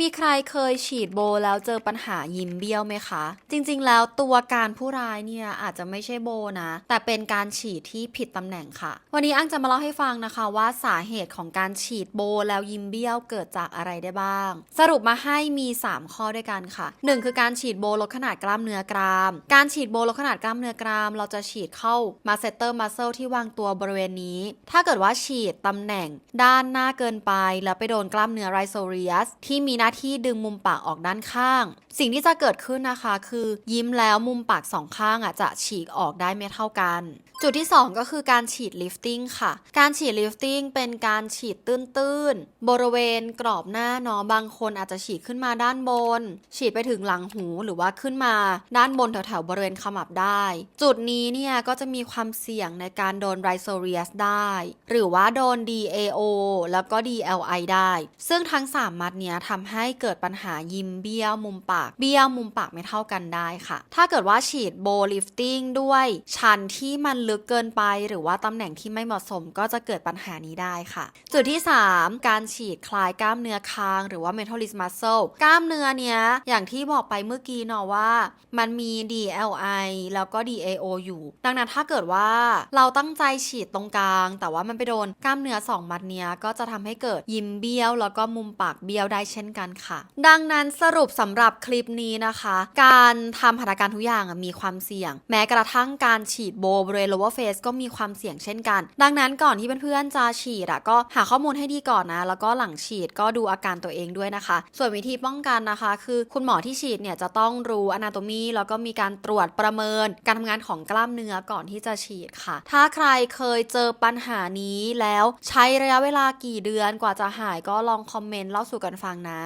มีใครเคยฉีดโบแล้วเจอปัญหายิ้มเบี้ยวไหมคะ จริงๆ แล้วตัวการผู้ร้ายเนี่ยอาจจะไม่ใช่โบนะ แต่เป็นการฉีดที่ผิดตำแหน่งค่ะ วันนี้อังจะมาเล่าให้ฟังนะคะว่าสาเหตุของการฉีดโบแล้วยิ้มเบี้ยวเกิดจากอะไรได้บ้าง สรุปมาให้มี 3 ข้อด้วยกันค่ะ 1 คือการฉีดโบลดขนาดกล้ามเนื้อกราม การฉีดโบลดขนาดกล้ามเนื้อกราม เราจะฉีดเข้ามาเซตเตอร์มัสเซลที่วางตัวบริเวณนี้ ถ้าเกิดว่าฉีดตำแหน่งด้านหน้าเกินไป แล้วไปโดนกล้ามเนื้อไรโซเรียสที่มีหน้าที่ดึงมุมปากออกด้านข้าง สิ่งที่จะเกิดขึ้นนะคะ คือยิ้มแล้วมุมปากสองข้างอะจะฉีกออกได้ไม่เท่ากัน จุดที่ 2 ก็คือการฉีดลิฟติ้งค่ะ การฉีดลิฟติ้งเป็นการฉีดตื้นๆ บริเวณกรอบหน้าเนาะบางคนอาจจะฉีดขึ้นมาด้านบน ฉีดไปถึงหลังหูหรือว่าขึ้นมาด้านบนแถวๆบริเวณขมับได้ จุดนี้เนี่ยก็จะมีความเสี่ยงในการโดนไรโซเรียสได้ หรือว่าโดน DAO แล้วก็ DLI ได้ ซึ่งทั้ง 3 มัดเนี้ยทำใให้เกิดปัญหายิ้มเบี้ยวมุมปาก เบี้ยวมุมปากไม่เท่ากันได้ค่ะ ถ้าเกิดว่าฉีดโบลิฟติ้งด้วยชั้นที่มันลึกเกินไป หรือว่าตำแหน่งที่ไม่เหมาะสมก็จะเกิดปัญหานี้ได้ค่ะ จุดที่ 3 การฉีดคลายกล้ามเนื้อคางหรือว่า mentalis muscle กล้ามเนื้อเนี้ยอย่างที่บอกไปเมื่อกี้เนาะว่ามันมี DLI แล้วก็ DAO อยู่ ดังนั้นถ้าเกิดว่าเราตั้งใจฉีดตรงกลาง แต่ว่ามันไปโดนกล้ามเนื้อสองมัดเนี้ยก็จะทำให้เกิดยิ้มเบี้ยว แล้วก็มุมปากเบี้ยวได้เช่นกันค่ะ ดังนั้นสรุปสำหรับคลิปนี้นะคะ การทำหัตถการทุกอย่างมีความเสี่ยง แม้กระทั่งการฉีดโบบริเวณ lower face ก็มีความเสี่ยงเช่นกัน ดังนั้นก่อนที่เพื่อนๆจะฉีดอะก็หาข้อมูลให้ดีก่อนนะ แล้วก็หลังฉีดก็ดูอาการตัวเองด้วยนะคะ ส่วนวิธีป้องกันนะคะ คือคุณหมอที่ฉีดเนี่ยจะต้องรู้ anatomy แล้วก็มีการตรวจประเมิน การทำงานของกล้ามเนื้อก่อนที่จะฉีดค่ะ ถ้าใครเคยเจอปัญหานี้แล้วใช้ระยะเวลากี่เดือนกว่าจะหายก็ลองคอมเมนต์เล่าสู่กันฟังนะ